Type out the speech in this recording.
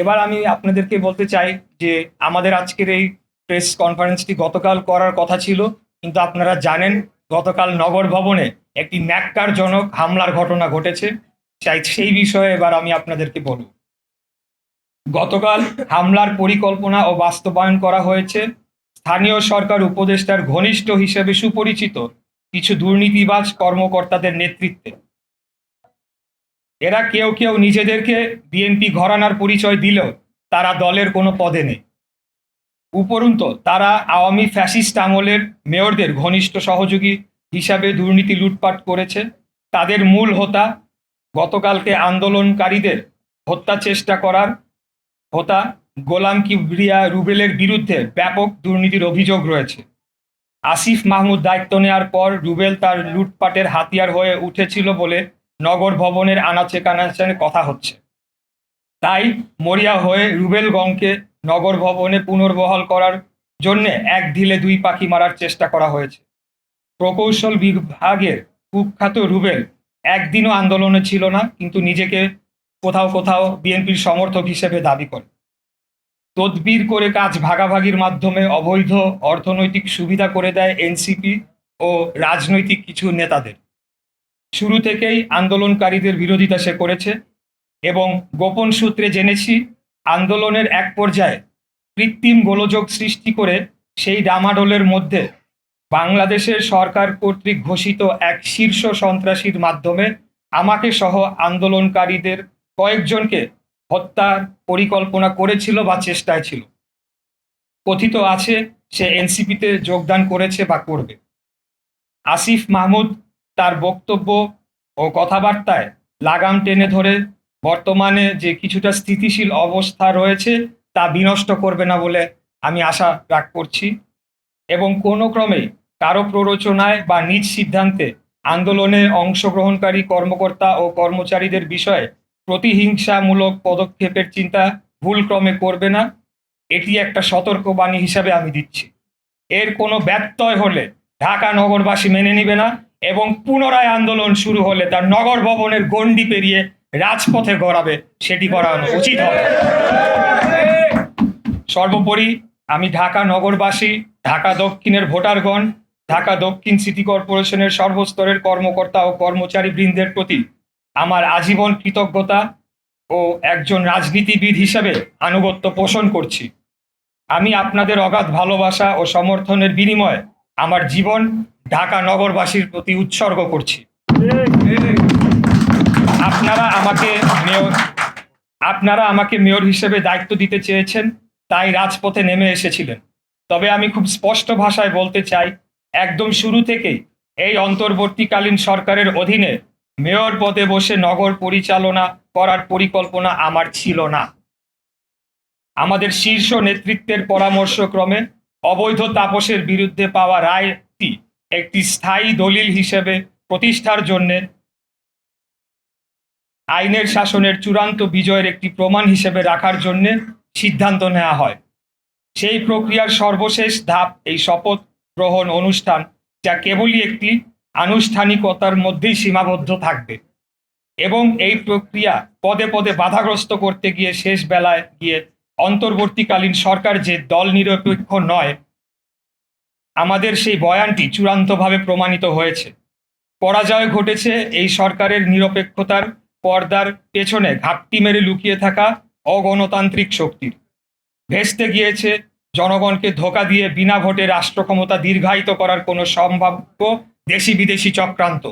এবার আমি আপনাদেরকে বলতে চাই যে আমাদের আজকের এই প্রেস কনফারেন্সটি গতকাল করার কথা ছিল, কিন্তু আপনারা জানেন গতকাল নগর ভবনে একটি ন্যাক্কারজনক হামলার ঘটনা ঘটেছে। চাই সেই বিষয়ে এবার আমি আপনাদেরকে বলব। গতকাল হামলার পরিকল্পনা ও বাস্তবায়ন করা হয়েছে। স্থানীয় সরকার উপদেষ্টার ঘনিষ্ঠ হিসেবে সুপরিচিত কিছু দুর্নীতিবাজ কর্মকর্তাদের নেতৃত্বে। এরা কেউ কেউ নিজেদেরকে বিএনপি ঘরানার পরিচয় দিলেও তারা দলের কোনো পদে নেই। উপরন্ত, তারা আওয়ামী ফ্যাসিস্ট আমলের মেয়রদের ঘনিষ্ঠ সহযোগী হিসাবে দুর্নীতি লুটপাট করেছে। তাদের মূল হোতা গতকালকে আন্দোলনকারীদের হত্যা চেষ্টা করার হোতা গোলাম কিবরিয়া রুবেলের বিরুদ্ধে ব্যাপক দুর্নীতির অভিযোগ রয়েছে। আসিফ মাহমুদ দায়িত্ব নেওয়ার পর রুবেল তার লুটপাটের হাতিয়ার হয়ে উঠেছিল বলে নগর ভবনের আনাচে কানাচে কথা হচ্ছে। তাই মরিয়া হয়ে রুবেলগঞ্জকে নগর ভবনে পুনর্বহাল করার জন্য এক ঢিলে দুই পাখি মারার চেষ্টা করা হয়েছে। প্রকৌশল বিভাগের কুখ্যাত রুবেল একদিনও আন্দোলনে ছিল না, কিন্তু নিজেকে কোথাও কোথাও বিএনপির সমর্থক হিসেবে দাবি করে। তদবির করে কাজ ভাগাভাগির মাধ্যমে অবৈধ অর্থনৈতিক সুবিধা করে দেয় এনসিপি ও রাজনৈতিক কিছু নেতাদের। শুরু থেকেই আন্দোলনকারীদের বিরোধিতা সে করেছে এবং গোপন সূত্রে জেনেছি আন্দোলনের এক পর্যায়ে কৃত্রিম গোলযোগ সৃষ্টি করে সেই ডামাডোলের মধ্যে বাংলাদেশের সরকার কর্তৃক ঘোষিত এক শীর্ষ সন্ত্রাসীর মাধ্যমে আমাকে সহ আন্দোলনকারীদের কয়েকজনকে হত্যার পরিকল্পনা করেছিল বা চেষ্টায় ছিল। কথিত আছে সে এনসিপিতে যোগদান করেছে বা করবে। আসিফ মাহমুদ তার বক্তব্য ও কথাবার্তায় লাগাম টেনে ধরে বর্তমানে যে কিছুটা স্থিতিশীল অবস্থা রয়েছে তা বিনষ্ট করবে না বলে আমি আশা রাখ করছি। এবং কোনো ক্রমেই কারও প্ররোচনায় বা নিজ সিদ্ধান্তে আন্দোলনে অংশগ্রহণকারী কর্মকর্তা ও কর্মচারীদের বিষয়ে প্রতিহিংসামূলক পদক্ষেপের চিন্তা ভুলক্রমে করবে না, এটি একটা সতর্কবাণী হিসাবে আমি দিচ্ছি। এর কোনো ব্যত্যয় হলে ঢাকা নগরবাসী মেনে নিবে না এবং পুনরায় আন্দোলন শুরু হলে তার নগর ভবনের গণ্ডি পেরিয়ে রাজপথে গড়াবে, সেটি করানো উচিত হবে। সর্বোপরি আমি ঢাকা নগরবাসী, ঢাকা দক্ষিণের ভোটারগণ, ঢাকা দক্ষিণ সিটি কর্পোরেশনের সর্বস্তরের কর্মকর্তা ও কর্মচারী বৃন্দের প্রতি আমার আজীবন কৃতজ্ঞতা ও একজন রাজনীতিবিদ হিসাবে আনুগত্য পোষণ করছি। আমি আপনাদের অগাধ ভালোবাসা ও সমর্থনের বিনিময়ে আমার জীবন ঢাকা নগরবাসীর প্রতি উৎসর্গ করছি। আপনারা আমাকে মেয়র, আপনারা আমাকে মেয়র হিসেবে দায়িত্ব দিতে চেয়েছেন, তাই রাজপথে নেমে এসেছিলেন। তবে আমি খুব স্পষ্ট ভাষায় বলতে চাই, একদম শুরু থেকেই এই অন্তর্বর্তীকালীন সরকারের অধীনে মেয়র পদে বসে নগর পরিচালনা করার পরিকল্পনা আমার ছিল না। আমাদের শীর্ষ নেতৃত্বের পরামর্শক্রমে অবৈধ তাপসের বিরুদ্ধে পাওয়া রায়টি একটি স্থায়ী দলিল হিসেবে প্রতিষ্ঠার জন্য আইনের শাসনের চূড়ান্ত বিজয়ের একটি প্রমাণ হিসেবে রাখার জন্য সিদ্ধান্ত নেওয়া হয়। সেই প্রক্রিয়ার সর্বশেষ ধাপ এই শপথ গ্রহণ অনুষ্ঠান, যা কেবলই একটি আনুষ্ঠানিকতার মধ্যেই সীমাবদ্ধ থাকবে এবং এই প্রক্রিয়া পদে পদে বাধাগ্রস্ত করতে গিয়ে শেষ বেলায় গিয়ে অন্তর্বর্তীকালীন সরকার যে দল নিরপেক্ষ নয় আমাদের সেই বয়ানটি চূড়ান্তভাবে প্রমাণিত হয়েছে। পরাজয় ঘটেছে এই সরকারের নিরপেক্ষতার পর্দার পেছনে ঘাপটি মেরে লুকিয়ে থাকা অগণতান্ত্রিক শক্তির। ভেস্তে গিয়েছে জনগণকে ধোকা দিয়ে বিনা ভোটে রাষ্ট্র ক্ষমতা দীর্ঘায়িত করার কোনো সম্ভাব্য দেশি বিদেশি চক্রান্ত।